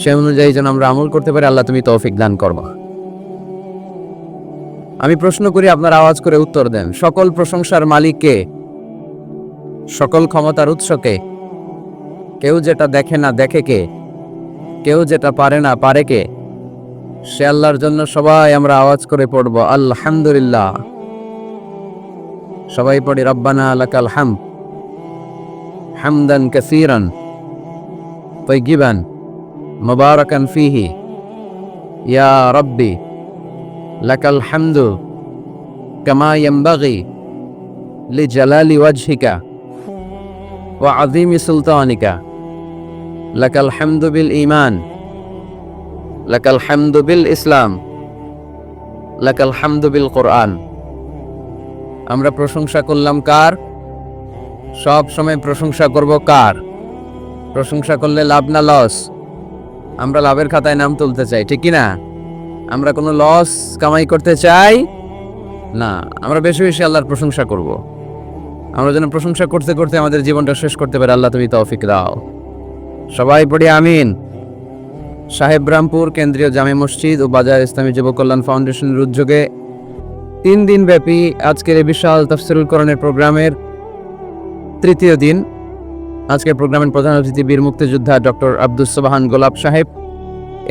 সে অনুযায়ী যেন আমরা আমল করতে পারি, আল্লাহ তুমি তৌফিক দান করবা আমি প্রশ্ন করি, আপনার আওয়াজ করে উত্তর দেন। সকল প্রশংসার মালিক কে? সকল ক্ষমতার উৎস কে? কেউ যেটা দেখে না, দেখে কে? কেউ যেটা পারে না, পারে কে? সে আল্লাহর জন্য সবাই আমরা আওয়াজ করে পড়ব, আলহামদুলিল্লাহ। সবাই পড়ি, রব্বানা লাকাল হাম হামদান কাসীরান। তৈগিবান মুবারকান ফিহি ইয়া রব্বি লাকাল হামদু কামা ইয়ামবাগি লি জালালি ওয়াজহিকা ওয়া আযীমি সুলতানিকা লাকাল হামদু বিল ঈমান লাকাল হামদু বিল ইসলাম লাকাল হামদু বিল কোরআন আমরা প্রশংসা করলাম কার? সব সময় প্রশংসা করব কার? প্রশংসা করলে লাভ না লস? আমরা লাভের খাতায় নাম তুলতে চাই, ঠিক না? আমরা কোনো লস কামাই করতে চাই? না, আমরা বেশি বেশি আল্লাহর প্রশংসা করব। আমরা যেন প্রশংসা করতে করতে আমাদের জীবনটা শেষ করতে পারি, আল্লাহ তুমি তৌফিক দাও। সবাই পড়ি আমিন। সাহেব রামপুর কেন্দ্রীয় জামে মসজিদ ও বাজার ইসলামী যুব কল্যাণ ফাউন্ডেশনের উদ্যোগে তিন দিন ব্যাপী আজকের এই বিশাল তফসিরুল করণের প্রোগ্রামের তৃতীয় দিন। আজকের প্রোগ্রামের প্রধান অতিথি বীর মুক্তিযোদ্ধা ডক্টর আব্দুস সোবাহান গোলাপ সাহেব,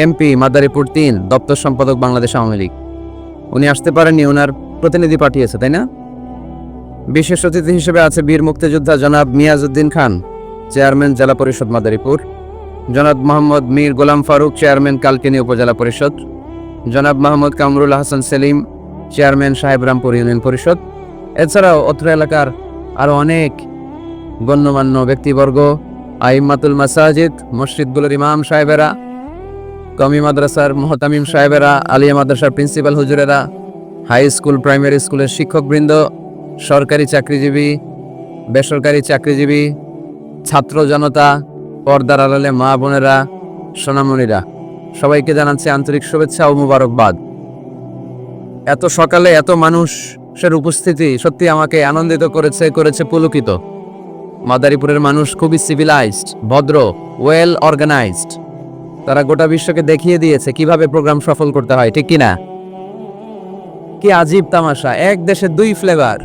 এমপি মাদারীপুর তিন, দপ্তর সম্পাদক বাংলাদেশ আওয়ামী লীগ। উনি আসতে পারেননি ওনার প্রতিনিধি পাঠিয়েছে, তাই না? বিশেষ অতিথি হিসেবে আছে বীর মুক্তিযোদ্ধা জনাব মিয়াজউদ্দিন খান, চেয়ারম্যান জেলা পরিষদ মাদারীপুর, জনাব মোহাম্মদ মীর গোলাম ফারুক, চেয়ারম্যান কালকিনি উপজেলা পরিষদ, জনাব মোহাম্মদ কামরুল হাসান সেলিম, চেয়ারম্যান সাহেব রামপুর ইউনিয়ন পরিষদ। এছাড়াও অত্র এলাকার আরও অনেক গণ্যমান্য ব্যক্তিবর্গ, আইমাতুল মাসাজিদ, মসজিদগুলোর ইমাম সাহেবেরা, কমি মাদ্রাসার মোহতামিম সাহেবেরা, আলিয়া মাদ্রাসার প্রিন্সিপাল হুজুরেরা, হাই স্কুল, প্রাইমারি স্কুলের শিক্ষকবৃন্দ, সরকারি চাকরিজীবী, বেসরকারি চাকরিজীবী, ছাত্র জনতা, পর্দার আড়ালে মা বোনেরা, সোনামণিরা। সবাইকে জানাচ্ছি আন্তরিক শুভেচ্ছা ও মুবারকবাদ। এত সকালে এত মানুষের উপস্থিতি সত্যি আমাকে আনন্দিত করেছে করেছে পুলকিত। মাদারীপুরের মানুষ খুবই সিভিলাইজড ভদ্র ওয়েল অর্গানাইজড তারা গোটা বিশ্বকে দেখিয়ে দিয়েছে কীভাবে প্রোগ্রাম সফল করতে হয়, ঠিক কিনা? কি আজীব তামাশা, এক দেশে দুই ফ্লেভার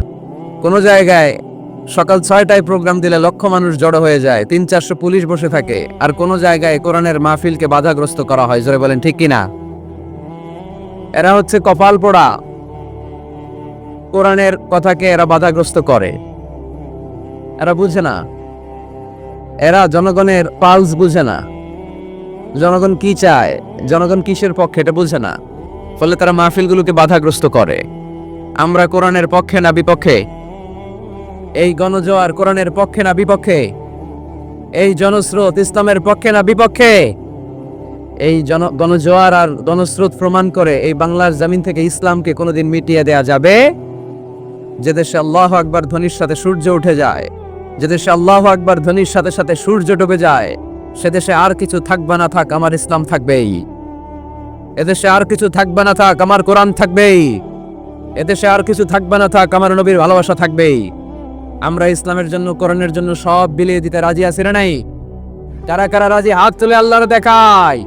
কোনো জায়গায় সকাল ছয়টায় প্রোগ্রাম দিলে লক্ষ মানুষ জড়ো হয়ে যায়, তিন চারশো পুলিশ বসে থাকে। আর কোনো জায়গায় কোরআনের মাহফিলকে বাধাগ্রস্ত করা হয়, জোরে বলেন, ঠিক কিনা? এরা হচ্ছে কপাল পোড়া। কোরআনের কথাকে এরা বাধাগ্রস্ত করে। এরা বুঝে না। এরা জনগণের পালস বুঝে না। জনগণ কি চায়, জনগণ কিসের পক্ষে এটা বুঝে না। ফলে তারা মাহফিলগুলোকে বাধাগ্রস্ত করে। আমরা কোরআনের পক্ষে না বিপক্ষে? এই গণজোয়ার কোরআনের পক্ষে না বিপক্ষে? এই জনস্রোত ইসলামের পক্ষে না বিপক্ষে? এই জন, গণজোয়ার আর গণস্রোত প্রমাণ করে এই বাংলার জামিন থেকে ইসলামকে কোনোদিন মিটিয়ে দেয়া যাবে? যে দেশে আল্লাহ আকবার ধ্বনির সাথে সূর্য উঠে যায়। যে দেশে আল্লাহ আকবার ধ্বনির সাথে সাথে সূর্য ডুবে যায়, সে দেশে আর কিছু থাকবে না থাক, আমার ইসলাম থাকবেই। এদেশে আর কিছু থাকবে না থাক, আমার কোরআন থাকবেই। এদেশে আর কিছু থাকবে না থাক, আমার নবীর ভালোবাসা থাকবেই। আমরা ইসলামের জন্য, কোরআনের জন্য সব বিলিয়ে দিতে রাজি আছি না নাই? কারা কারা রাজি? হাত তুলে আল্লাহর দেখায়।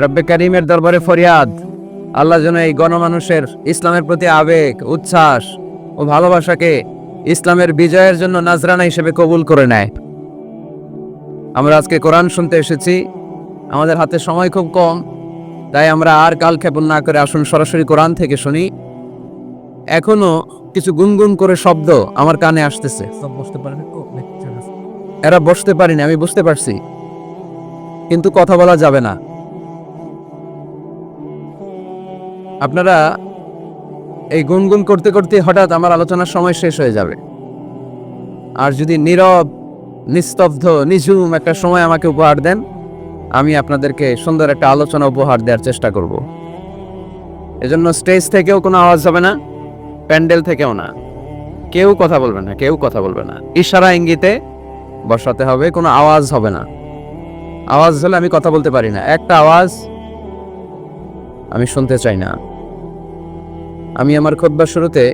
রব্বে করিমের দরবারে ফরিয়াদ। আল্লাহ যেন এই গণমানুষের ইসলামের প্রতি আবেগ উচ্ছ্বাস ও ভালোবাসাকে ইসলামের বিজয়ের জন্য নাজরানা হিসেবে কবুল করে নেয়। আমরা আজকে কোরআন শুনতে এসেছি। আমাদের হাতে সময় খুব কম তাই আমরা আর কাল ক্ষেপণ না করে আসুন সরাসরি কোরআন থেকে শুনি। এখনও কিছু গুনগুন করে শব্দ আমার কানে আসতেছে। এরা বসতে পারিনি আমি বুঝতে পারছি। কিন্তু কথা বলা যাবে না। আপনারা এই গুনগুন করতে করতে হঠাৎ আমার আলোচনার সময় শেষ হয়ে যাবে। আর যদি নীরব, নিস্তব্ধ, নিঝুম একটা সময় আমাকে উপহার দেন, আমি আপনাদেরকে সুন্দর একটা আলোচনা উপহার দেওয়ার চেষ্টা করব। এজন্য স্টেজ থেকেও কোনো আওয়াজ হবে না, প্যান্ডেল থেকেও না। কেউ কথা বলবে না, কেউ কথা বলবে না। ইশারা ইঙ্গিতে বসাতে হবে, কোনো আওয়াজ হবে না। আওয়াজ হলে আমি কথা বলতে পারি না। একটা আওয়াজ আমি শুনতে চাই না। আমি আমার খোদ্বার শুরুতে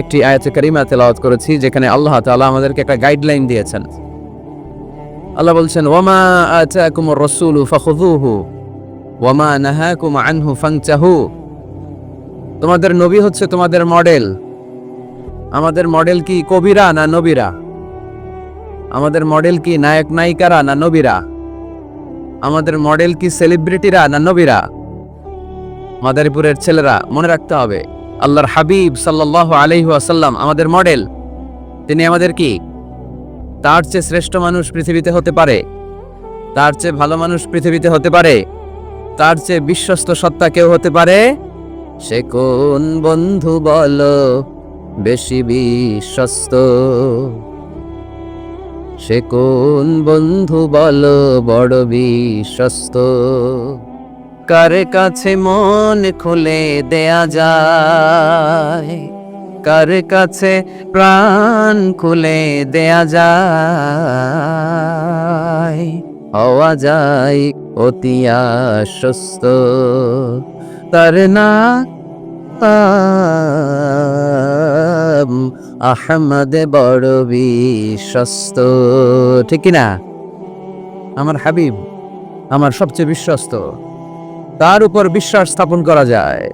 একটি আয়াতে কারিমা তেলাওয়াত করেছি, যেখানে আল্লাহ তাআলা আমাদেরকে একটা গাইডলাইন দিয়েছেন। আল্লাহ বলছেন ওয়ামা আতাকুমুর রাসূলু ফাখুযুহু ওয়ামা নাহাকুম আনহু ফাংচাহু তোমাদের নবী হচ্ছে তোমাদের মডেল আমাদের মডেল কি কবিরা না নবীরা? আমাদের মডেল কি নায়ক নায়িকারা না নবীরা? আমাদের মডেল কি সেলিব্রিটিরা না নবীরা? মাদারীপুরের ছেলেরা মনে রাখতে হবে, আল্লাহর হাবিব সাল্লাল্লাহু আলাইহি ওয়াসাল্লাম আমাদের মডেল। তিনি আমাদের কি? তার চেয়ে শ্রেষ্ঠ মানুষ পৃথিবীতে হতে পারে? তার চেয়ে ভালো মানুষ পৃথিবীতে হতে পারে? তার চেয়ে বিশ্বস্ত সত্তা কেউ হতে পারে? সে কোন বন্ধু বল, বেশি বিশ্বস্ত? সে কোন বন্ধু বল, বড় বিশ্বস্ত? কার কাছে মন খুলে দেয়া যায়? কার কাছে প্রাণ খুলে দেয়া যায়? হওয়া যায় অতি আশ্বস্ত। তার না আহমদ বড় বিশ্বস্ত। ঠিক না আমার হাবিব, আমার সবচেয়ে বিশ্বস্ত। তার উপর বিশ্বাস স্থাপন করা যায়।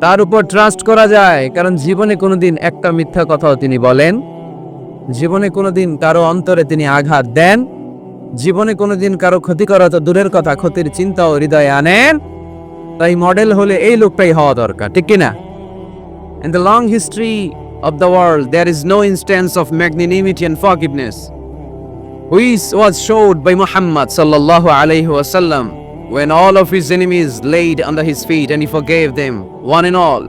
তার উপর ট্রাস্ট করা যায় কারণ জীবনে কোনোদিন একটা মিথ্যা কথাও তিনি বলেন। জীবনে কোনোদিন কারও অন্তরে তিনি আঘাত দেন। জীবনে কোনোদিন কারও ক্ষতি করা তো দূরের কথা ক্ষতির চিন্তা ও হৃদয়ে আনেন। তাই মডেল হলে এই লোকটাই হওয়া দরকার ঠিক কিনা? In the long history of the world, there is no instance of magnanimity and forgiveness, which was showed by Muhammad sallallahu alaihi wasallam when all of his enemies laid under his feet and he forgave them, one and all.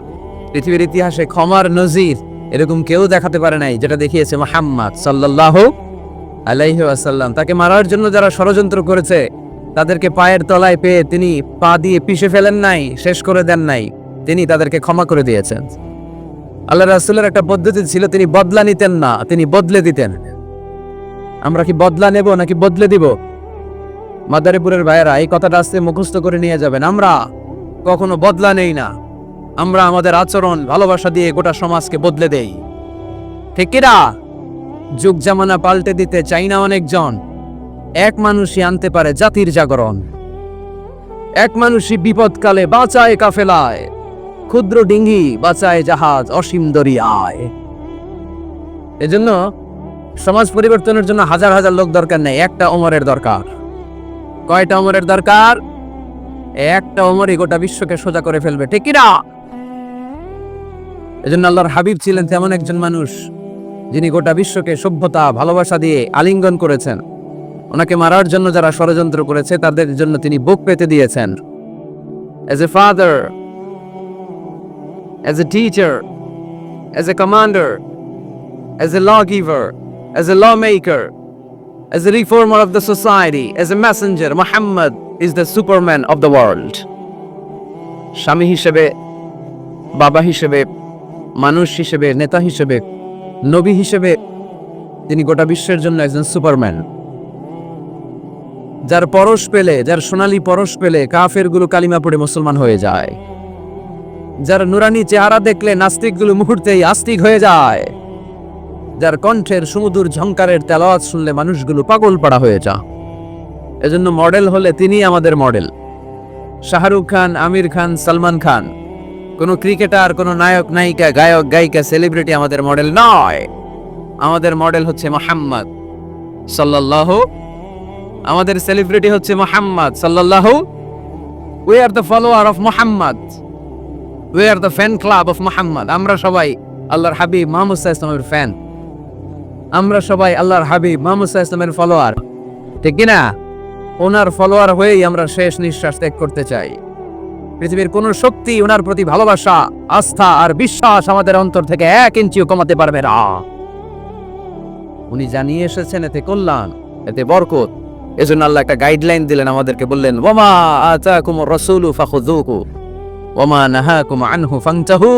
পৃথিবীর ইতিহাসে ক্ষমার নজির এরকম কেউ দেখাতে পারে নাই যেটা দেখিয়েছে মোহাম্মদ সাল্লাল্লাহু আলাইহি ওয়াসাল্লাম। তাকে মারার জন্য যারা ষড়যন্ত্র করেছে তাদেরকে পায়ের তলায় পেয়ে তিনি পা দিয়ে পিষে ফেলেন নাই শেষ করে দেন নাই তিনি তাদেরকে ক্ষমা করে দিয়েছেন। আল্লাহ রাসুলের একটা পদ্ধতি ছিল তিনি বদলা নিতেন না তিনি বদলে দিতেন। আমরা কি বদলা নেব নাকি বদলে দিব? মাদারীপুরের ভাইয়েরা, এই কথাটা আসতে মুখস্থ করে নিয়ে যাবেন। আমরা কখনো বদলা নেই না। আমরা আমাদের আচরণ, ভালোবাসা দিয়ে গোটা সমাজকে বদলে দেই। ঠিক কিনা যুগ জামানা পাল্টে দিতে চাই না অনেকজন। এক মানুষই আনতে পারে জাতির জাগরণ। এক মানুষই বিপদকালে বাঁচায় কাফেলায়। ক্ষুদ্র ডিঙ্গি বাঁচায় জাহাজ অসীম দরিয়ায়। এজন্য সমাজ পরিবর্তনের জন্য হাজার হাজার লোক দরকার নেই, একটা ওমরের দরকার। কয়টা ওমরের দরকার? একটা ওমরই গোটা বিশ্বকে সোজা করে ফেলবে ঠিক কিনা এজন্য আল্লাহর হাবিব ছিলেন তেমন একজন মানুষ যিনি গোটা বিশ্বকে সভ্যতা ভালোবাসা দিয়ে আলিঙ্গন করেছেন। ওনাকে মারার জন্য যারা ষড়যন্ত্র করেছে তাদের জন্য তিনি বুক পেতে দিয়েছেন। As a father as a teacher a a as a a lawgiver lawgiver, a law lawmaker, as a reformer of the society, as a messenger, Muhammad is the superman of the world. স্বামী হিসেবে বাবা হিসেবে মানুষ হিসেবে নেতা হিসেবে নবী হিসেবে তিনি গোটা বিশ্বের জন্য একজন সুপারম্যান যার পরশ পেলে যার সোনালী পরশ পেলে কাফেরগুলো কালিমা পড়ে মুসলমান হয়ে যায়। যার নুরানি চেহারা দেখলে নাস্তিকগুলো মুহূর্তেই আস্তিক হয়ে যায়। যার কণ্ঠের সুমধুর ঝংকারের তেলাওয়াত শুনলে মানুষগুলো পাগল পাড়া হয়ে যা। এজন্য মডেল হলে তিনি আমাদের মডেল। শাহরুখ খান, আমির খান, সালমান খান। কোনো ক্রিকেটার, কোনো নায়ক, নায়িকা, গায়ক, গায়িকা, সেলিব্রিটি আমাদের মডেল নয়। আমাদের মডেল হচ্ছে মোহাম্মদ সাল্লাল্লাহু। আমাদের সেলিব্রিটি হচ্ছে মোহাম্মদ সাল্লাল্লাহু। We are the follower of Mohammad. We are the fan club of Mohammad. আমরা সবাই আল্লাহর হাবিব মাহমুদ ইসলামের ফ্যান আমরা সবাই আল্লাহর হাবিব মাহমুদ ইসলামের ফলোয়ার। ঠিক কিনা? ওনার ফলোয়ার হয়েই আমরা শেষ নিঃশ্বাস ত্যাগ করতে চাই। পৃথিবীর কোন শক্তি ওনার প্রতি ভালোবাসা, আস্থা আর বিশ্বাস আমাদের অন্তর থেকে এক ইঞ্চিও কমাতে পারবে না। উনি জানিয়ে এসেছেন, এতে কল্যাণ, এতে বরকত। এজন্য আল্লাহ একটা গাইডলাইন দিলেন, আমাদেরকে বললেন, ওমা আতাকুম রাসূলু ফাখুযুহু, ওমা নাহা নাহাকুম আনহু ফাংতাহু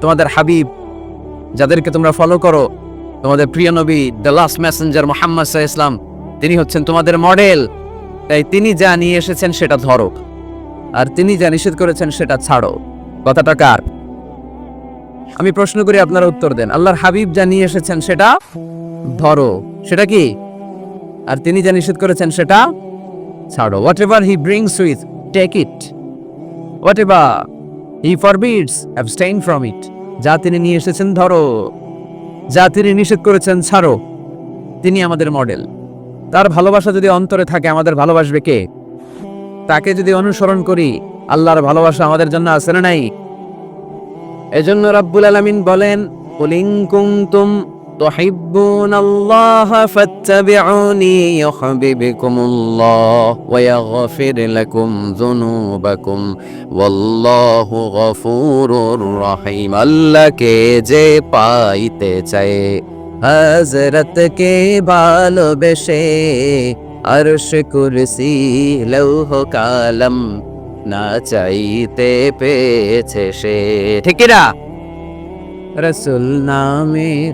তোমাদের হাবিব, যাদেরকে তোমরা ফলো করো তোমাদের প্রিয় নবী দ্য লাস্ট মেসেঞ্জার মোহাম্মদ সাহা ইসলাম তিনি হচ্ছেন তোমাদের মডেল তাই তিনি যা নিয়ে এসেছেন সেটা ধরো আর তিনি যা নিষেধ করেছেন সেটা ছাড়ো। কথাটা কার? আমি প্রশ্ন করি আপনারা উত্তর দেন। আল্লাহর হাবিব যা নিয়ে এসেছেন সেটা ধরো। সেটা কি? আর তিনি যা নিষেধ করেছেন সেটা ছাড়ো। Whatever he brings with take it whatever he forbids abstain from it যা তিনি নিয়ে এসেছেন ধরো। যা তিনি নিষেধ করেছেন, ছাড়ো। তিনি আমাদের মডেল। তার ভালোবাসা যদি অন্তরে থাকে, আমাদের ভালোবাসবে কে? তাকে যদি অনুসরণ করি, আল্লাহর ভালোবাসা আমাদের জন্য আছে না নাই? এজন্য রাব্বুল আলামিন বলেন تحبون الله فاتبعوني يحببكم الله ويغفر لكم ذنوبكم والله غفور رحيم আল্লাহকে যে পাইতে চায় হযরতকে ভালোবেসে আরশ কুরসি লৌহ কালাম না চাইতে পেয়েছে সে ঠিক কি না রসুল নামের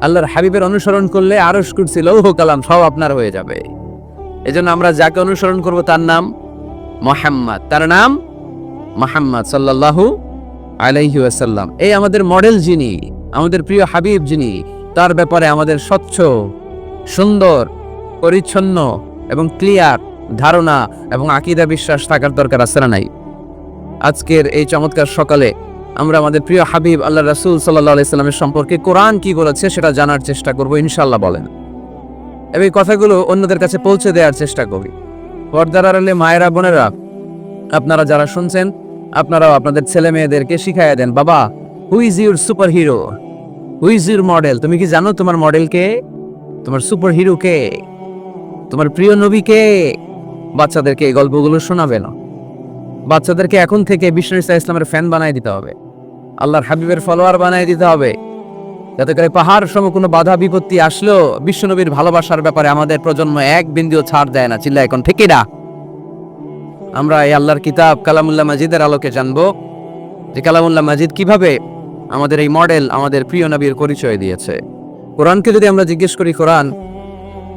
আল্লাহর হাবিবের অনুসরণ করলে আরশ কুরসি, লৌহ কালাম সব আপনার হয়ে যাবে। এজন্য আমরা যাকে অনুসরণ করব তার নাম মোহাম্মদ। তার নাম মোহাম্মদ সাল্লাল্লাহু আলাইহি ওয়াসাল্লাম। এই আমাদের মডেল যিনি, আমাদের প্রিয় হাবিব যিনি, তার ব্যাপারে আমাদের স্বচ্ছ, সুন্দর, পরিচ্ছন্ন এবং ক্লিয়ার ধারণা এবং আকিদা বিশ্বাস থাকার দরকার আছে না নাই? আজকের এই চমৎকার সকালে আমরা আমাদের প্রিয় হাবিব, আল্লাহ রাসুল সাল্লাহ আলাইস্লামের সম্পর্কে কোরআন কি বলেছে সেটা জানার চেষ্টা করব ইনশাল্লাহ বলেন। এবং এই কথাগুলো অন্যদের কাছে পৌঁছে দেওয়ার চেষ্টা করি। পর্দার আড়ালে মায়েরা, বোনেরা, আপনারা যারা শুনছেন, আপনারাও আপনাদের ছেলে মেয়েদেরকে শিখাইয়া দেন, বাবা who is your superhero who is your model তুমি কি জানো তোমার মডেল কে? তোমার সুপার হিরো কে? তোমার প্রিয় নবী কে? বাচ্চাদেরকে এই গল্পগুলো শোনাবে না। বাচ্চাদেরকে এখন থেকে বিষ্ণু ইসলামের ফ্যান বানাই দিতে হবে। আল্লাহর হাবিবের ফলোয়ার বানাই দিতে হবে। যাতে করে পাহাড় সম কোনো বাধা বিপত্তি আসলেও বিশ্বনবীর ভালোবাসার ব্যাপারে আমাদের প্রজন্ম এক বিন্দুও ছাড় দেয় না। চিল্লা এখন ঠিকই না? আমরা এই আল্লাহর কিতাব কালামুল্লাহ মাজিদের আলোকে জানব যে কালামুল্লাহ মাজিদ কীভাবে আমাদের এই মডেল আমাদের প্রিয় নবীর পরিচয় দিয়েছে। কোরআনকে যদি আমরা জিজ্ঞেস করি, কোরআন,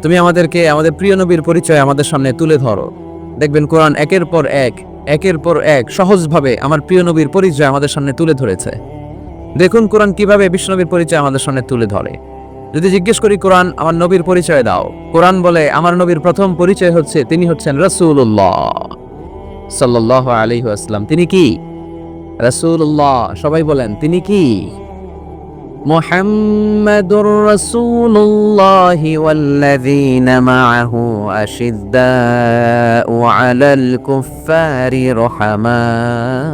তুমি আমাদেরকে, আমাদের প্রিয় নবীর পরিচয় আমাদের সামনে তুলে ধরো। দেখবেন কোরআন একের পর এক একের পর এক সহজভাবে আমার প্রিয় নবীর পরিচয় আমাদের সামনে তুলে ধরেছে। দেখুন কোরআন কীভাবে বিষ্ণবীর পরিচয় আমাদের সামনে তুলে ধরে। যদি জিজ্ঞেস করি, কোরআন, আমার নবীর পরিচয় দাও। কোরআন বলে, আমার নবীর প্রথম পরিচয় হচ্ছে, তিনি হচ্ছেন রসুল্লাহ সাল্লাহ আলী আসলাম তিনি কি? রসুল্লাহ সবাই বলেন, তিনি কি? محمد رسول الله والذين معه أشداء على الكفار رحماء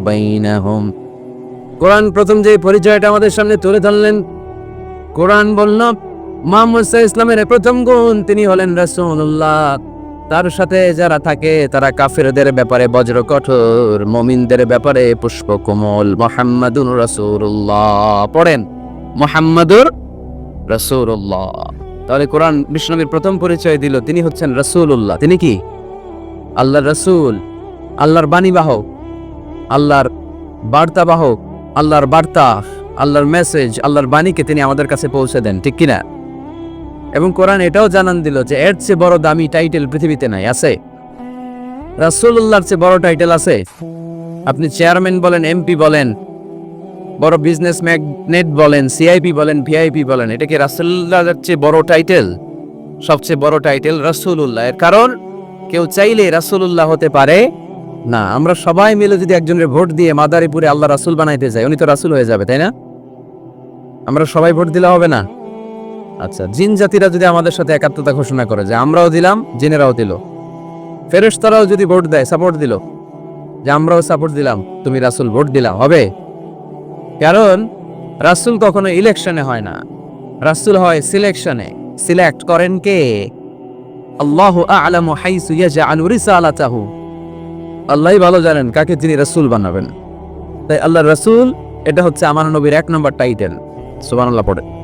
بينهم কোরআন প্রথম যে পরিচয়টা আমাদের সামনে তুলে ধরলেন কোরআন বলল মোহাম্মদ সাহা ইসলামের প্রথম গুণ তিনি হলেন রাসূলুল্লাহ তার সাথে যারা থাকে, তারা কাফেরদের ব্যাপারে, বজ্র কঠোর মমিনদের ব্যাপারে পুষ্প কোমল মোহাম্মদুর রাসূলুল্লাহ পড়েন। মোহাম্মদুর রাসূলুল্লাহ। তাহলে কোরআন বিষ্ণবীর প্রথম পরিচয় দিল, তিনি হচ্ছেন রাসূলুল্লাহ। তিনি কি? আল্লাহর রাসূল, আল্লাহর বাণীবাহক, আল্লাহর বার্তাবাহক, আল্লাহর বার্তা, আল্লাহর মেসেজ, আল্লাহর বাণীকে তিনি আমাদের কাছে পৌঁছে দেন, ঠিক কিনা? এবং কোরআন এটাও জানান দিল যে এর চেয়ে বড় দামি টাইটেল পৃথিবীতে নাই, আছে? রাসূলুল্লাহর চেয়ে বড় টাইটেল আছে? আপনি চেয়ারম্যান বলেন, এমপি বলেন, বড় বিজনেস ম্যাগনেট বলেন, সিআইপি বলেন, ভিআইপি বলেন, এটা কি রাসূলুল্লাহর চেয়ে বড় টাইটেল? সবচেয়ে বড় টাইটেল রাসূলুল্লাহ। এর কারণ, কেউ চাইলে রাসূলুল্লাহ হতে পারে না। আমরা সবাই মিলে যদি একজনের ভোট দিয়ে মাদারীপুরে আল্লাহ রাসূল বানাইতে যাই, উনি তো রাসূল হয়ে যাবে, তাই না? আমরা সবাই ভোট দিলে হবে না? আচ্ছা জিন জাতিরা যদি আমাদের সাথে একাত্মতা ঘোষণা করে যে আমরাও দিলাম, জিনেরাও দিল। ফেরেশতারাও যদি ভোট দেয় সাপোর্ট দিল। যে আমরাও সাপোর্ট দিলাম, তুমি রাসূল ভোট দিলাম হবে। কারণ রাসূল কখনো ইলেকশনে হয় না। রাসূল হয় সিলেকশনে সিলেক্ট করেন কে? আল্লাহ আলামু হাইসু ইয়াজআলু রিসালাতাহু। আল্লাহই ভালো জানেন কাকে তিনি রাসূল বানাবেন। তাই আল্লাহ রাসূল, এটা হচ্ছে আমার নবীর এক নম্বর টাইটেল সুবহানাল্লাহ, পড়ে।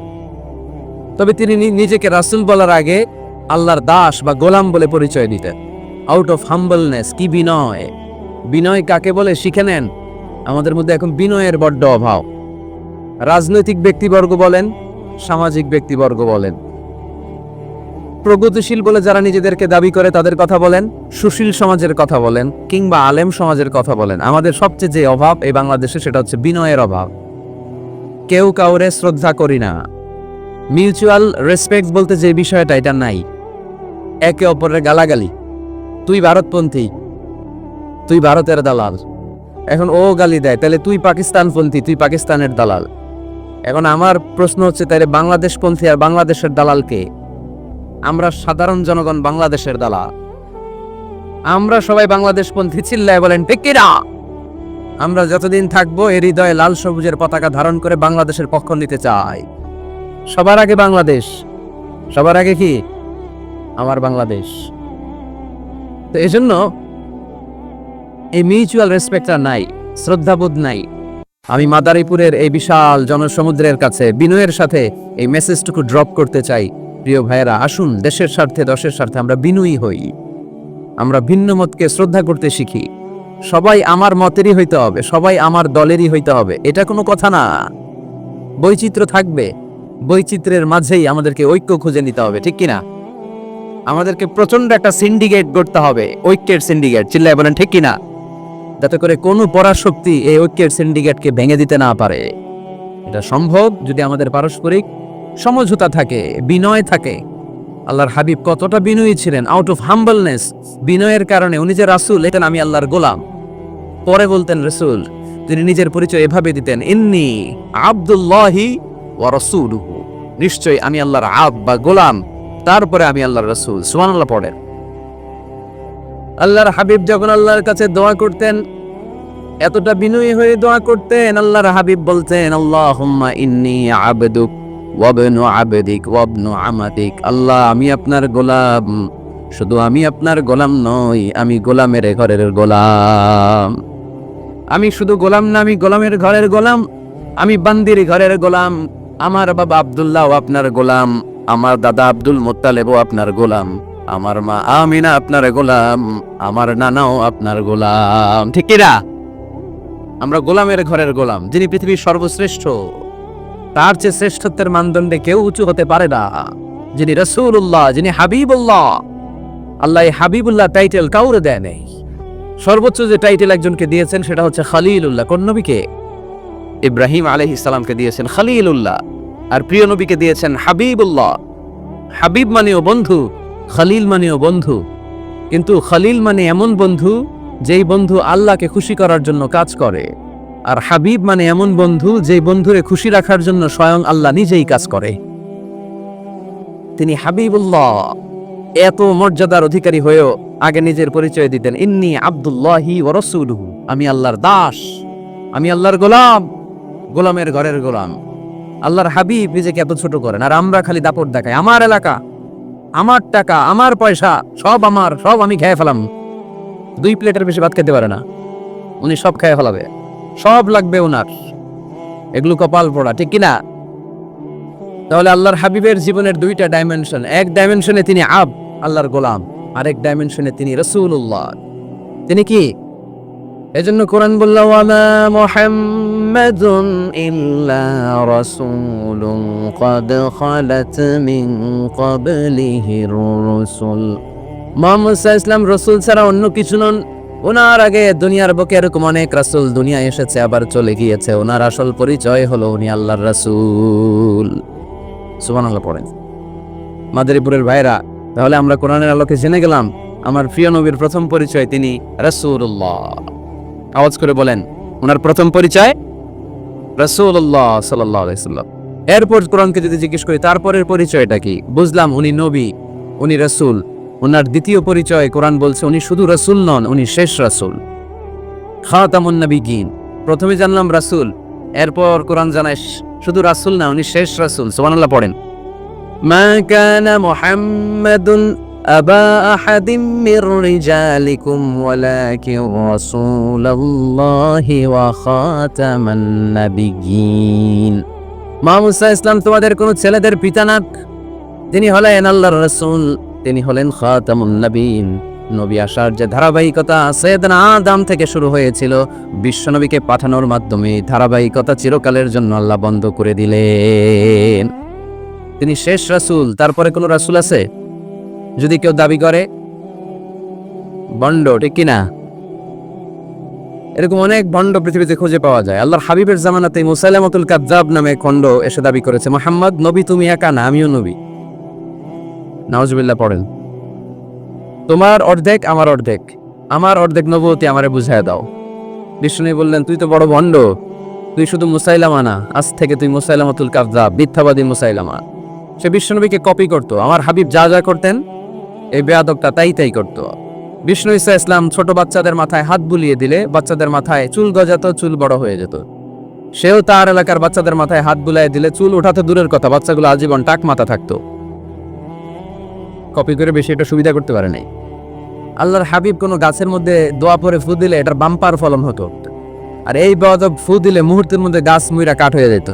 তবে তিনি নিজেকে রাসুল বলার আগে আল্লাহর দাস বা গোলাম বলে পরিচয় দিতেন। আউট অফ হাম্বলনেস কি বিনয়? বিনয় কাকে বলে? শিখে নেন। আমাদের মধ্যে এখন বিনয়ের বড্ড অভাব। রাজনৈতিক ব্যক্তিবর্গ বলেন, সামাজিক ব্যক্তিবর্গ বলেন। প্রগতিশীল বলে যারা নিজেদেরকে দাবি করে তাদের কথা বলেন, সুশীল সমাজের কথা বলেন, কিংবা আলেম সমাজের কথা বলেন। আমাদের সবচেয়ে যে অভাব এই বাংলাদেশে সেটা হচ্ছে বিনয়ের অভাব। কেউ কাউরে শ্রদ্ধা করি না। মিউচুয়াল রেসপেক্ট বলতে যে বিষয়টা, এটা নাই। একে অপরের গালাগালি। তুই ভারতপন্থী। তুই ভারতের দালাল। এখন ও গালি দেয়, তাহলে তুই পাকিস্তানপন্থী, তুই পাকিস্তানের দালাল। এখন আমার প্রশ্ন হচ্ছে, তাহলে বাংলাদেশপন্থী আর বাংলাদেশের দালালকে আমরা সাধারণ জনগণ বাংলাদেশের দালাল। আমরা সবাই বাংলাদেশপন্থী, চিল্লায় বলেন কিনা? আমরা যতদিন থাকব এর হৃদয়ে লাল সবুজের পতাকা ধারণ করে বাংলাদেশের পক্ষ নিতে চাই। সবার আগে বাংলাদেশ। সবার আগে কি? আমার বাংলাদেশ। তো এজন্য এই মিউচুয়াল রেসপেক্টটা নাই, শ্রদ্ধাবোধ নাই। আমি মাদারীপুরের এই বিশাল জনসমুদ্রের কাছে বিনয়ের সাথে এই মেসেজটুকু ড্রপ করতে চাই। প্রিয় ভাইয়েরা, আসুন, দেশের স্বার্থে, দশের স্বার্থে আমরা বিনয়ী হই। আমরা ভিন্ন মতকে শ্রদ্ধা করতে শিখি। সবাই আমার মতেরই হইতে হবে, সবাই আমার দলেরই হইতে হবে। এটা কোনো কথা না। বৈচিত্র্য থাকবে। বৈচিত্র্যের মাঝেই আমাদেরকে ঐক্য খুঁজে নিতে হবে, ঠিক কিনা? আমাদেরকে প্রচণ্ড একটা সিন্ডিকেট করতে হবে, ঐক্যের সিন্ডিকেট চিল্লায় বলেন, ঠিক কিনা? যাতে করে কোনো পরাশক্তি এই ঐক্যের সিন্ডিকেটকে ভেঙে দিতে না পারে। এটা সম্ভব যদি আমাদের পারস্পরিক সমঝোতা থাকে, বিনয় থাকে। আল্লাহর হাবিব কতটা বিনয়ী ছিলেন আউট অফ হাম্বলনেস বিনয়ের কারণে উনি যে রাসূল, এটা আমি আল্লাহর গোলাম। পরে বলতেন, রসুল, তিনি নিজের পরিচয় এভাবে দিতেন, ইন্নি আব্দুল্লাহি ওয়া রাসূলুহু। নিশ্চয়ই আমি আল্লাহর আব বা গোলাম। তারপরে আমি আল্লাহর রাসূল। সুবহানাল্লাহ পড়েন। আল্লাহর হাবিব যখন আল্লাহর কাছে দোয়া করতেন, এতটা বিনয়ী হয়ে দোয়া করতেন, আল্লাহর হাবিব বলতেন, আল্লাহুম্মা ইন্নী আবদুক ওয়াবনু আবদিক ওয়াবনু আমাদিক আল্লাহ, আমি আপনার গোলাম। শুধু আমি আপনার গোলাম নই, আমি গোলামের ঘরের গোলাম। আমি শুধু গোলাম না, আমি গোলামের ঘরের গোলাম। আমি বান্দির ঘরের গোলাম। আমার বাবা আব্দুল্লাহ আপনার গোলাম, আমার দাদা আব্দুল মোত্তালেবও আপনার গোলাম, আমার মা আমিনা আপনার গোলাম, আমার নানাও আপনার গোলাম। ঠিক কিনা আমরা গোলামের ঘরের গোলাম, যিনি পৃথিবীর সর্বশ্রেষ্ঠ। তার চেয়ে শ্রেষ্ঠত্বের মানদণ্ডে কেউ উঁচু হতে পারে না। যিনি রসুল্লাহ যিনি হাবিবুল্লাহ। আল্লাহ হাবিবুল্লাহ টাইটেল কাউরে দেয় নেই। সর্বোচ্চ যে টাইটেল একজনকে দিয়েছেন, সেটা হচ্ছে খালিলুল্লাহ। কোন নবীকে? ইব্রাহিম আলহ ইসলামকে দিয়েছেন খালিলুল্লাহ। আর প্রিয় নবীকে দিয়েছেন হাবিবুল্লাহ। হাবিব মানেও বন্ধু, খালিল মানেও বন্ধু। কিন্তু খালিল মানে এমন বন্ধু, যেই বন্ধু আল্লাহকে খুশি করার জন্য কাজ করে। আর হাবিব মানে এমন বন্ধু, যেই বন্ধুরে খুশি রাখার জন্য স্বয়ং আল্লাহ নিজেই কাজ করে। তিনি হাবিবুল্লাহ। এত মর্যাদার অধিকারী হয়েও আগে নিজের পরিচয় দিতেন, ইন্নি আব্দুল্লাহি ও রসুলহু আমি আল্লাহর দাস, আমি আল্লাহর গোলাম, গোলামের ঘরের গোলাম। আল্লাহর হাবিব নিজেকে এত ছোট করেন। আর আমরা খালি দাপট দেখাই। আমার এলাকা, আমার টাকা, আমার পয়সা, সব আমার, সব আমি খেয়ে ফেলাম। দুই প্লেটের বেশি ভাত খেতে পারে না। উনি সব খেয়ে ফেলাবে। সব লাগবে ওনার এগুলো কপাল পড়া, ঠিক কিনা? তাহলে আল্লাহর হাবিবের জীবনের দুইটা ডাইমেনশন এক ডাইমেনশনে তিনি আব, আল্লাহর গোলাম। আরেক ডাইমেনশনে তিনি রসুল্লাহ তিনি কি? এজন্য কোরআন বলল ওয়ামা মুহাম্মাদুন ইল্লা রাসূলুন قد خلت من قبله الرسل মুহাম্মদ সাল্লাল্লাহু ইসলাম রসুল ছাড়া অন্য কিছু নন ওনার আগে দুনিয়ার বুকে এরকম অনেক রাসূল দুনিয়ায় এসেছে আবার চলে গিয়েছে ওনার আসল পরিচয় হলো উনি আল্লাহর রাসূল সুবহানাল্লাহ পড়েন মাদারীপুরের ভাইরা তাহলে আমরা কোরআনের আলোকে জেনে গেলাম আমার প্রিয় নবীর প্রথম পরিচয় তিনি রাসূলুল্লাহ আওয়াজ করে বলেন, ওনার প্রথম পরিচয়? রসুল্লাহ সাল্লাম। এরপর কোরআনকে যদি জিজ্ঞেস করি, তারপরের পরিচয়টা কি? বুঝলাম, উনি নবী, উনি রসুল ওনার দ্বিতীয় পরিচয় কোরআন বলছে, উনি শুধু রসুল নন, উনি শেষ রসুল। খাতামুন নবী গিন প্রথমে জানলাম রাসুল, এরপর কোরআন জানায়, শুধু রাসুল না, উনি শেষ রাসুল। সোমানাল্লাহ পড়েন। মা কানা أبا أحد من رجالكم ولكن رسول الله وخاتم النبيين মা মুসা ইসলাম তোমাদের কোন ছেলেদের পিতা না তিনি হলেন আল্লাহর রসুল তিনি হলেন খাতামুন নবীন নবী আসার যে ধারাবাহিকতা সৈয়দনা আদম থেকে শুরু হয়েছিল বিশ্বনবীকে পাঠানোর মাধ্যমে ধারাবাহিকতা চিরকালের জন্য আল্লাহ বন্ধ করে দিলেন তিনি শেষ রাসূল তারপরে কোনো রাসূল আছে যদি কেউ দাবি করে, বন্ড, ঠিক কিনা? এরকম অনেক ভণ্ড পৃথিবীতে খুঁজে পাওয়া যায়। আল্লাহর হাবিবের জামানাতে মুসাইলামতুল কাজ্জাব নামে খণ্ড এসে দাবি করেছে, মোহাম্মদ, নবী তুমি একা না, আমিও নবী। নাওজবিল্লাহ পড়েন। তোমার অর্ধেক আমার অর্ধেক। আমার অর্ধেক নবতী আমারে বুঝায় দাও। বিষ্ণু বললেন, তুই তো বড় ভণ্ড তুই শুধু মুসাইলামা না, আজ থেকে তুই মুসাইলামাতুল কাজ্জাব, মিথ্যাবাদী মুসাইলামা। সে বিষ্ণুনবীকে কপি করতো। আমার হাবিব যা যা করতেন এই বেয়াদবটা তাই তাই করতো। বিষ্ণু ইসা ইসলাম ছোট বাচ্চাদের মাথায় হাত বুলিয়ে দিলে বাচ্চাদের মাথায় চুল গজাতো, চুল বড় হয়ে যেত। সেও তার এলাকার বাচ্চাদের মাথায় হাত বুলাই দিলে চুল ওঠাতে দূরের কথা, বাচ্চাগুলো আজীবন টাক মাথা থাকতো। কপি করে বেশি এটা সুবিধা করতে পারে নাই। আল্লাহর হাবিব কোনো গাছের মধ্যে দোয়া পরে ফু দিলে এটার বাম্পার ফলন হতো। আর এই বেয়াদব ফু দিলে মুহূর্তের মধ্যে গাছ মুইরা কাঠ হয়ে যেত।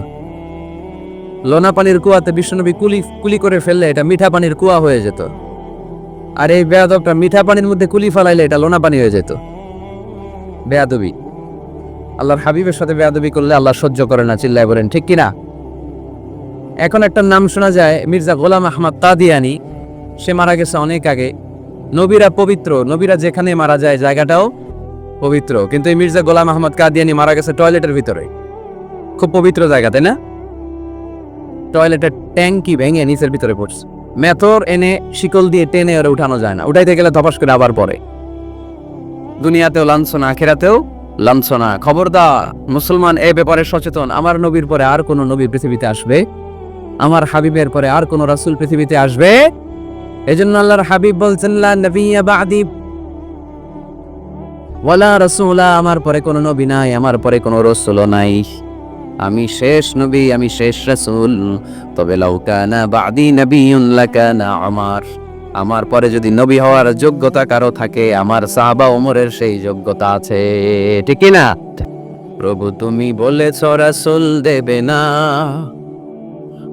লোনা পানির কুয়াতে বিষ্ণুনবী কুলি কুলি করে ফেললে এটা মিঠা পানির কুয়া হয়ে যেত। আর এই বেয়াদবটা মিঠা পানির মধ্যে কুলি ফালাইলে এটা লোনা পানি হয়ে যেত। বেয়াদবি। আল্লাহর হাবিবের সাথে বেয়াদবি করলে আল্লাহ সহ্য করে না, চিল্লায় বলেন, ঠিক কিনা? এখন একটা নাম শোনা যায়, মির্জা গোলাম আহমদ কাদিয়ানি, সে মারা গেছে অনেক আগে। নবীরা পবিত্র, নবীরা যেখানে মারা যায় জায়গাটাও পবিত্র। কিন্তু এই মির্জা গোলাম আহমদ কাদিয়ানি মারা গেছে টয়লেটের ভিতরে। খুব পবিত্র জায়গা, তাই না? টয়লেটের ট্যাঙ্কি ভেঙে নিচের ভিতরে পড়ছে। মেথর এনে শিকল দিয়ে টেনে ওরা উঠানো যায় না। উঠাইতে গেলে ধপাস করে আবার পরে দুনিয়াতেও লাঞ্ছনা, আখেরাতেও লাঞ্ছনা। খবরদার, মুসলমান এ ব্যাপারে সচেতন। আমার নবীর পরে আর কোন নবী পৃথিবীতে আসবে? আমার হাবিবের পরে আর কোন রাসূল পৃথিবীতে আসবে? এজন্য আল্লাহর হাবিব বলছেন, লা নবিয়্যা বাদি। ওয়ালা রাসূলা, আমার পরে কোনো নবী নাই, আমার পরে কোনো রাসূলও নাই। আমি শেষ নবী, আমি শেষ রাসূল। তবে লাউকানা বাদি নবিয়ুন লাকানা আমার আমার পরে যদি নবী হওয়ার যোগ্যতা কারও থাকে, আমার সাহাবা ওমরের সেই যোগ্যতা আছে। ঠিক না প্রভু তুমি বলেছ রাসূল দেবে না।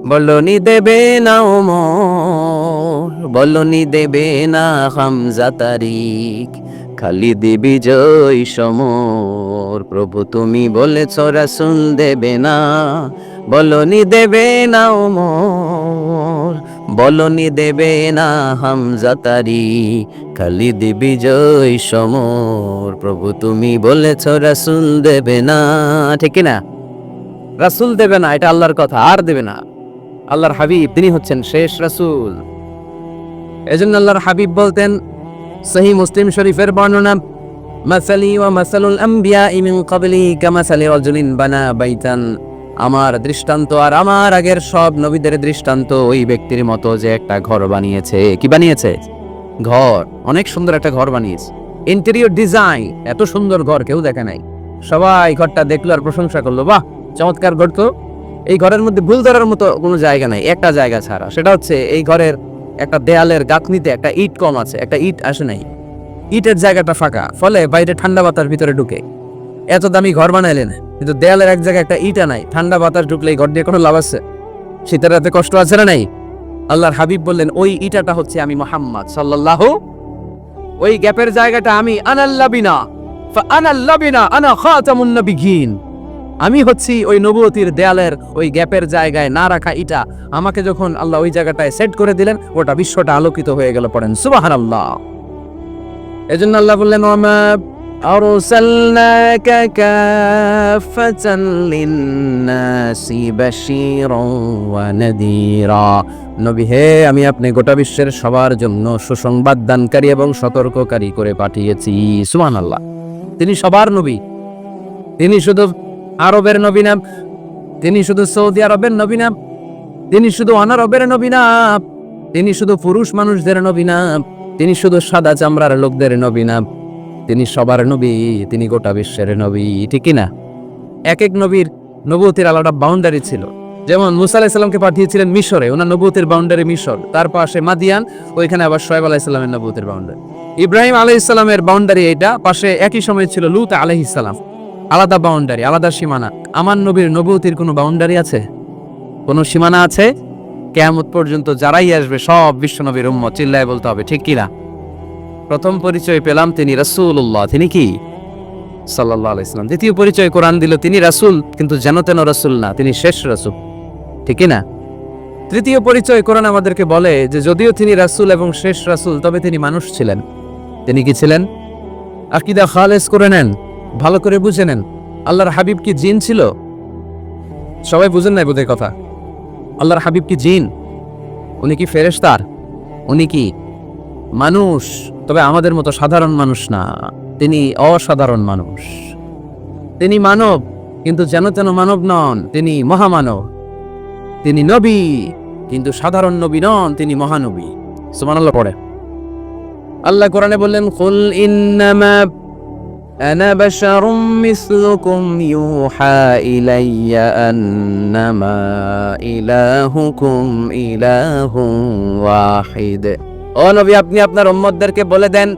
বলনি দেবে না ওমর বলনি দেবে না হামজা তারিক। খালি দিবি জয় সমর। প্রভু তুমি বলেছ, রাসুল দেবে না, বলনি দেবে না ওমর। বলনি দেবে না হামজা তারি, খালি দিবি জয় সমর। প্রভু তুমি বলেছ, রাসুল দেবে না, ঠিক না? রাসুল দেবে না, এটা আল্লাহর কথা, আর দেবে না। আল্লাহর হাবিব, তিনি হচ্ছেন শেষ রাসূল। এজন্য আল্লাহর হাবিব বলতেন সহি মুসলিম শরীফের বর্ণনা, মাসালি ওয়া মাসালুল আম্বিয়া মিন ক্বাবলি কামাসালি রাজুলিন বানা বাইতান। আমার দৃষ্টান্ত আর আমার আগের সব নবীদের দৃষ্টান্ত ওই ব্যক্তির মতো যে একটা ঘর বানিয়েছে। কি বানিয়েছে? ঘর, অনেক সুন্দর একটা ঘর বানিয়েছে। ইন্টেরিয়র ডিজাইন এত সুন্দর ঘর, কেউ দেখে নাই। সবাই ঘরটা দেখল আর প্রশংসা করল, বাহ, চমৎকার ঘর তো। এই ঘরের মধ্যে ভুল ধরার মতো কোনো জায়গা নাই, একটা জায়গা ছাড়া। সেটা হচ্ছে এই ঘরের একটা দেয়ালের গাঁথনিতে একটা ইট কম আছে, একটা ইট আসে নাই। ইটের জায়গাটা ফাঁকা, ফলে বাইরে ঠান্ডা বাতাস ভিতরে ঢুকে। এত দামি ঘর বানাইলেন, কিন্তু দেয়ালের এক জায়গায় একটা ইটা নাই, ঠান্ডা বাতাস ঢুকলে ঘর দিয়ে কোনো লাভ আছে? শীতের রাতে কষ্ট আছে না নাই? আল্লাহর হাবিব বললেন, ওই ইটাটা হচ্ছে আমি মোহাম্মদ সাল্লাহ ওই গ্যাপের জায়গাটা আমি আনাল্লাবিনা আনাল্লাবিনা আনা খাতামুন নবিগিন আমি হচ্ছি ওই নবুয়তির দেয়ালের ওই গ্যাপের জায়গায় না রাখা ইটা আমাকে যখন আল্লাহ ওই জায়গাটায় সেট করে দিলেন ওটা বিশ্বটা আলোকিত হয়ে গেল পড়েন সুবাহান আল্লাহ এজন্য আল্লাহ বললেন ওয়ামা أرسلناك كافة للناس بشيرا ونذيرا নবী হে আমি আপনি গোটা বিশ্বের সবার জন্য সুসংবাদ দানকারী এবং সতর্ককারী করে পাঠিয়েছি সুবহান আল্লাহ তিনি সবার নবী তিনি শুধু আরবের নবী না তিনি শুধু সৌদি আরবের নবী না তিনি শুধু অনারবের নবী না তিনি শুধু পুরুষ মানুষদের নবী না তিনি শুধু সাদা চামড়ার লোকদের নবী না তিনি সবার নবী, তিনি গোটা বিশ্বের নবী ঠিকই না এক এক নবীর নবতির আলাদা বাউন্ডারি ছিল। যেমন মুসা আলাহিসাল্লামকে পাঠিয়েছিলেন মিশরে, ওনার নবুতের বাউন্ডারি মিশর। তার পাশে মাদিয়ান, ওইখানে আবার সোয়েব আলাহিসাল্লামের নবুতের বাউন্ডারি ইব্রাহিম আলাইসাল্লামের বাউন্ডারি এটা পাশে একই সময় ছিল লুত আলাইহিসাল্লাম আলাদা বাউন্ডারি আলাদা সীমানা। আমার নবীর নবুতির কোনো বাউন্ডারি আছে? কোনো সীমানা আছে? কেয়ামত পর্যন্ত যারাই আসবে, সব বিশ্বনবীর উম্ম চিল্লায় বলতে হবে, ঠিক কিনা? প্রথম পরিচয় পেলাম তিনি রাসূলুল্লাহ। তিনি কি? সাল্লাল্লাহু আলাইহি সাল্লাম। দ্বিতীয় পরিচয় কোরআন দিল, তিনি রাসূল, কিন্তু যেন তেন রাসূল না, তিনি শেষ রাসূল। ঠিক না তৃতীয় পরিচয় কোরআন আমাদেরকে বলে যে, যদিও তিনি রাসূল এবং শেষ রাসূল, তবে তিনি মানুষ ছিলেন। তিনি কি ছিলেন? আকিদা খালেস করে নেন। ভালো করে বুঝে নেন, আল্লাহর হাবিব কি জিন ছিল? সবাই বুঝেন নাই বোধহয় কথা। আল্লাহর হাবিব কি জিন? উনি কি ফেরেশতার? উনি কি মানুষ? তবে আমাদের মতো সাধারণ মানুষ না, তিনি অসাধারণ মানুষ। তিনি মানব, কিন্তু যেন তেন মানব নন, তিনি মহামানব। তিনি নবী, কিন্তু সাধারণ নবী নন, তিনি মহানবী। সুমান আল্লাহ পড়ে। আল্লাহ কোরআনে বললেন, কুল ইন্নামা أنا بشر مثلكم يوحى إلي أنما إلهكم إله واحد ও নবী আপনি আপনার উম্মতদেরকে বলে দেন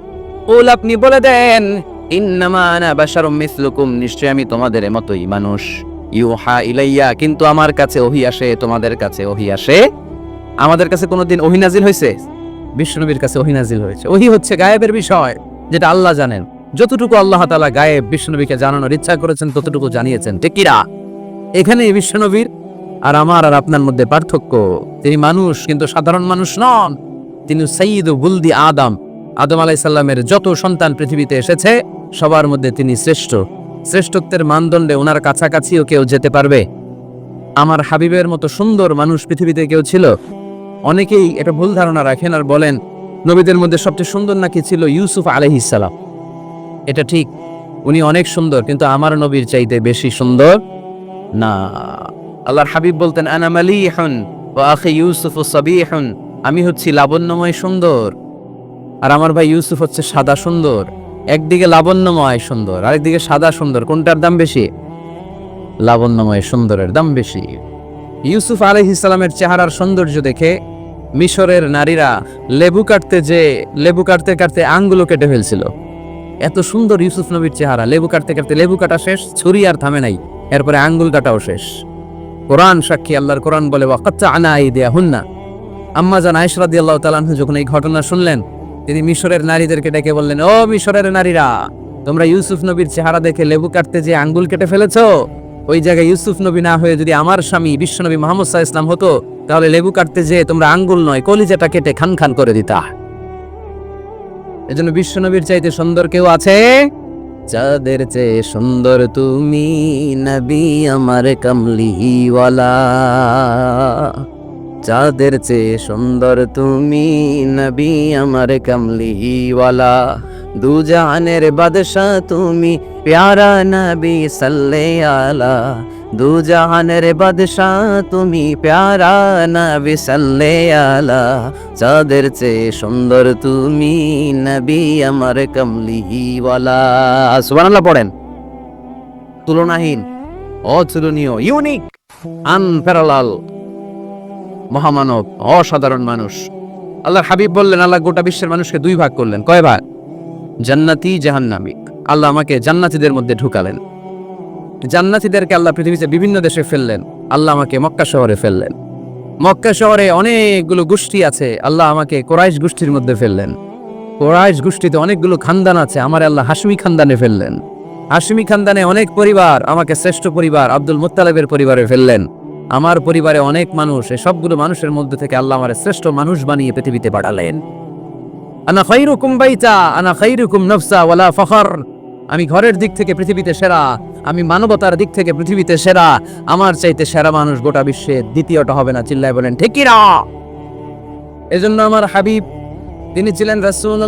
কুল আপনি বলে দেন ইন্নামা আনা বাশারুম মিসলুকুম নিশ্চয় আমি তোমাদের মতোই মানুষ ইউহা ইলাইয়া কিন্তু আমার কাছে ওহি আসে তোমাদের কাছে ওহি আসে আমাদের কাছে কোনোদিন ওহি নাজিল হয়েছে বিষ্ণুনবীর কাছে ওহি নাজিল হয়েছে ওহি হচ্ছে গায়েবের বিষয় যেটা আল্লাহ জানেন যতটুকু আল্লাহ তালা গায়েব বিশ্বনবীকে জানানোর ইচ্ছা করেছেন, ততটুকু জানিয়েছেন। ঠিক কিরা এখানে বিষ্ণুনবীর আর আমার আর আপনার মধ্যে পার্থক্য। তিনি মানুষ, কিন্তু সাধারণ মানুষ নন। তিনি সঈদ বুলদি আদম। আদম আলাইসাল্লামের যত সন্তান পৃথিবীতে এসেছে, সবার মধ্যে তিনি শ্রেষ্ঠ। শ্রেষ্ঠত্বের মানদণ্ডে ওনার কাছাকাছিও কেউ যেতে পারবে। আমার হাবিবের মতো সুন্দর মানুষ পৃথিবীতে কেউ ছিল। অনেকেই একটা ভুল ধারণা রাখেন আর বলেন, নবীদের মধ্যে সবচেয়ে সুন্দর নাকি ছিল ইউসুফ আলহিসাল্লাম এটা ঠিক, উনি অনেক সুন্দর, কিন্তু আমার নবীর চাইতে বেশি সুন্দর না। আল্লাহর হাবিব বলতেন, আনা মালিহুন ও আখি ইউসুফ ও সাবিহুন আমি হচ্ছি লাবণ্যময় সুন্দর। আর আমার ভাই ইউসুফ হচ্ছে সাদা সুন্দর, একদিকে লাবণ্যময় সুন্দর, আরেকদিকে সাদা সুন্দর, কোনটার দাম বেশি? লাবণ্যময় সুন্দরের দাম বেশি। ইউসুফ আলহ ইসলামের চেহারার সৌন্দর্য দেখে মিশরের নারীরা লেবু কাটতে যে, লেবু কাটতে কাটতে আঙ্গুলো কেটে ফেলছিল। এত সুন্দর ইউসুফ নবীর চেহারা, লেবু কাটতে কাটতে লেবু কাটা শেষ, ছুরি আর থামে নাই। এরপরে আঙ্গুল কাটাও শেষ। কোরআন সাক্ষী, আল্লাহর কোরআন বলে ওয়াকাচ্চা আনা আই দেয়া হুন্না আম্মা জান আয়সরাদি আল্লাহ তালাহু যখন এই ঘটনা শুনলেন, তিনি মিশরের নারীদেরকে ডেকে বললেন, ও মিশরের নারীরা, তোমরা ইউসুফ নবীর চেহারা দেখে লেবু কাটতে যে আঙ্গুল কেটে ফেলেছ, ওই জায়গায় ইউসুফ নবী না হয়ে যদি আমার স্বামী বিশ্বনবী মোহাম্মদ সাহা ইসলাম হতো, তাহলে লেবু কাটতে যে তোমরা আঙ্গুল নয়, কলিজাটা কেটে খান খান করে দিতা। এজন্য বিশ্বনবীর চাইতে সুন্দর কেউ আছে? যাদের চেয়ে সুন্দর তুমি নবী আমার কামলিওয়ালা। চাঁদের চেয়ে সুন্দর তুমি নবী আমার কামলিওয়ালা। দু জাহানের বাদশাহ তুমি, প্যারা নবী সাল্লে আলা। দু জাহানের বাদশাহ, তুমি প্যারা নবী সাল্লে আলা। চাঁদের চেয়ে সুন্দর তুমি নবী আমার কামলিওয়ালা সুবহানাল্লাহ পড়েন। তুলনাহীন, অতুলনীয়, ইউনিক, আনপ্যারালাল, মহামানব, অসাধারণ মানুষ। আল্লাহ হাবিব বললেন, আল্লাহ গোটা বিশ্বের মানুষকে দুই ভাগ করলেন। কয় ভাগ জান্নাতি জাহান্নামি। আল্লাহ আমাকে জান্নাতীদের মধ্যে ঢুকালেন। জান্নাতীদেরকে আল্লাহ পৃথিবীতে বিভিন্ন দেশে ফেললেন। আল্লাহ আমাকে মক্কা শহরে ফেললেন। মক্কা শহরে অনেকগুলো গোষ্ঠী আছে। আল্লাহ আমাকে কোরাইশ গোষ্ঠীর মধ্যে ফেললেন। কোরাইশ গোষ্ঠীতে অনেকগুলো খানদান আছে। আমার আল্লাহ হাসমি খানদানে ফেললেন। হাসমি খানদানে অনেক পরিবার, আমাকে শ্রেষ্ঠ পরিবার, আব্দুল মুত্তালেবের পরিবারে ফেললেন। আমার পরিবারে অনেক মানুষ এই সবগুলো মানুষের মধ্যে থেকে আল্লাহ আমার শ্রেষ্ঠ মানুষ বানিয়ে পৃথিবীতে পাঠালেন। আনা খাইরুকুম বাইতা, আনা খাইরুকুম নফসা, ওয়ালা ফখর। আমি ঘরের দিক থেকে পৃথিবীতে সেরা, আমি মানবতার দিক থেকে পৃথিবীতে সেরা, আমার চাইতে সেরা মানুষ গোটা বিশ্বে দ্বিতীয়টা হবে না, চিল্লায় বলেন ঠিকিরা এজন্য আমার হাবিব, তিনি ছিলেন রাসূল